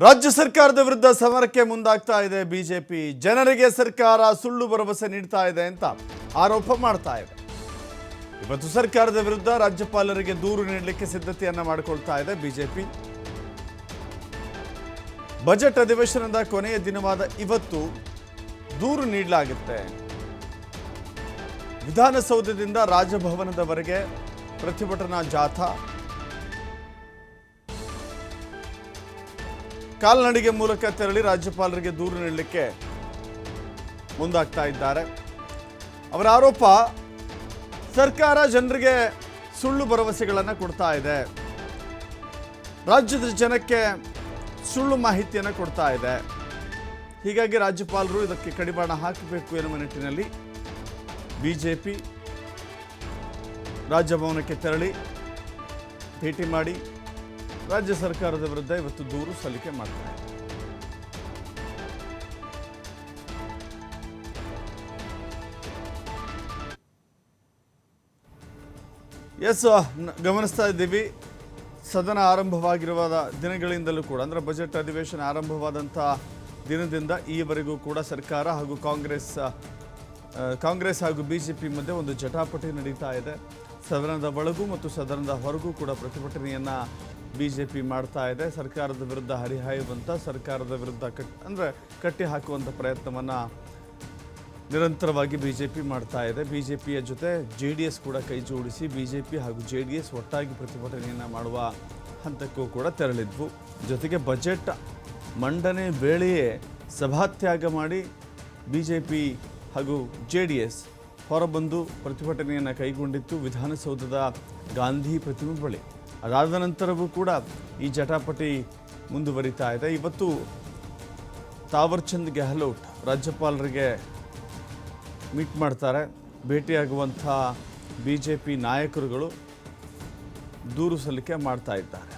ರಾಜ್ಯ ಸರ್ಕಾರದ ವಿರುದ್ಧ ಸಮರಕ್ಕೆ ಮುಂದಾಗ್ತಾ ಇದೆ ಬಿಜೆಪಿ. ಜನರಿಗೆ ಸರ್ಕಾರ ಸುಳ್ಳು ಭರವಸೆ ನೀಡ್ತಾ ಇದೆ ಅಂತ ಆರೋಪ ಮಾಡ್ತಾ ಇದೆ. ಇವತ್ತು ಸರ್ಕಾರದ ವಿರುದ್ಧ ರಾಜ್ಯಪಾಲರಿಗೆ ದೂರು ನೀಡಲಿಕ್ಕೆ ಸಿದ್ಧತೆಯನ್ನ ಮಾಡಿಕೊಳ್ತಾ ಇದೆ ಬಿಜೆಪಿ. ಬಜೆಟ್ ಅಧಿವೇಶನದ ಕೊನೆಯ ದಿನವಾದ ಇವತ್ತು ದೂರು ನೀಡಲಾಗುತ್ತೆ. ವಿಧಾನಸೌಧದಿಂದ ರಾಜಭವನದವರೆಗೆ ಪ್ರತಿಭಟನಾ ಜಾಥಾ. ಕಾಲ್ನಡಿಗೆ ಮೂಲಕ ತೆರಳಿ ರಾಜ್ಯಪಾಲರಿಗೆ ದೂರು ನೀಡಲಿಕ್ಕೆ ಮುಂದಾಗ್ತಾ ಇದ್ದಾರೆ. ಅವರ ಆರೋಪ, ಸರ್ಕಾರ ಜನರಿಗೆ ಸುಳ್ಳು ಭರವಸೆಗಳನ್ನು ಕೊಡ್ತಾ ಇದೆ. ರಾಜ್ಯದ ಜನಕ್ಕೆ ಸುಳ್ಳು ಮಾಹಿತಿಯನ್ನು ಕೊಡ್ತಾ ಇದೆ. ಹೀಗಾಗಿ ರಾಜ್ಯಪಾಲರು ಇದಕ್ಕೆ ಕಡಿವಾಣ ಹಾಕಬೇಕು ಎನ್ನುವ ನಿಟ್ಟಿನಲ್ಲಿ ಬಿಜೆಪಿ ರಾಜಭವನಕ್ಕೆ ತೆರಳಿ ಭೇಟಿ ಮಾಡಿ ರಾಜ್ಯ ಸರ್ಕಾರದ ವಿರುದ್ಧ ಇವತ್ತು ದೂರು ಸಲ್ಲಿಕೆ ಮಾಡ್ತಾರೆ. ಎಸ್ ಗಮನಿಸ್ತಾ ಇದ್ದೀವಿ. ಸದನ ಆರಂಭವಾಗಿರುವ ದಿನಗಳಿಂದಲೂ ಕೂಡ, ಅಂದರೆ ಬಜೆಟ್ ಅಧಿವೇಶನ ಆರಂಭವಾದಂಥ ದಿನದಿಂದ ಈವರೆಗೂ ಕೂಡ ಸರ್ಕಾರ ಹಾಗೂ ಕಾಂಗ್ರೆಸ್ ಕಾಂಗ್ರೆಸ್ ಹಾಗೂ ಬಿ ಜೆ ಪಿ ಮಧ್ಯೆ ಒಂದು ಜಟಾಪಟಿ ನಡೀತಾ ಇದೆ. ಸದನದ ಒಳಗೂ ಮತ್ತು ಸದನದ ಹೊರಗೂ ಕೂಡ ಪ್ರತಿಭಟನೆಯನ್ನ ಬಿಜೆಪಿ ಮಾಡ್ತಾ ಇದೆ, ಸರ್ಕಾರದ ವಿರುದ್ಧ ಹರಿಹಾಯುವಂಥ ಸರ್ಕಾರದ ವಿರುದ್ಧ ಕಟ್, ಅಂದರೆ ಕಟ್ಟಿ ಹಾಕುವಂಥ ಪ್ರಯತ್ನವನ್ನು ನಿರಂತರವಾಗಿ ಪಿ ಮಾಡ್ತಾ ಇದೆ. ಬಿ ಜೆ ಪಿಯ ಜೊತೆ ಜೆ ಡಿ ಎಸ್ ಕೂಡ ಕೈ ಜೋಡಿಸಿ ಪಿ ಹಾಗೂ ಜೆ ಡಿ ಎಸ್ ಒಟ್ಟಾಗಿ ಪ್ರತಿಭಟನೆಯನ್ನು ಮಾಡುವ ಹಂತಕ್ಕೂ ಕೂಡ ತೆರಳಿದ್ವು. ಜೊತೆಗೆ ಬಜೆಟ್ ಮಂಡನೆ ವೇಳೆಯೇ ಸಭಾತ್ಯಾಗ ಮಾಡಿ ಬಿ ಜೆ ಪಿ ಹಾಗೂ ಜೆ ಡಿ ಎಸ್ ಹೊರಬಂದು ಪ್ರತಿಭಟನೆಯನ್ನು ಕೈಗೊಂಡಿತ್ತು ವಿಧಾನಸೌಧದ ಗಾಂಧಿ ಪ್ರತಿಮೆ ಬಳಿ. ಅದಾದ ನಂತರವೂ ಕೂಡ ಈ ಜಟಾಪಟಿ ಮುಂದುವರಿತಾ ಇದೆ. ಇವತ್ತು ತಾವರ್ಚಂದ್ ಗೆಹ್ಲೋಟ್ ರಾಜ್ಯಪಾಲರಿಗೆ ಮೀಟ್ ಮಾಡ್ತಾರೆ. ಭೇಟಿಯಾಗುವಂಥ ಬಿ ಜೆ ಪಿ ನಾಯಕರುಗಳು ದೂರು ಸಲ್ಲಿಕೆ ಮಾಡ್ತಾ ಇದ್ದಾರೆ.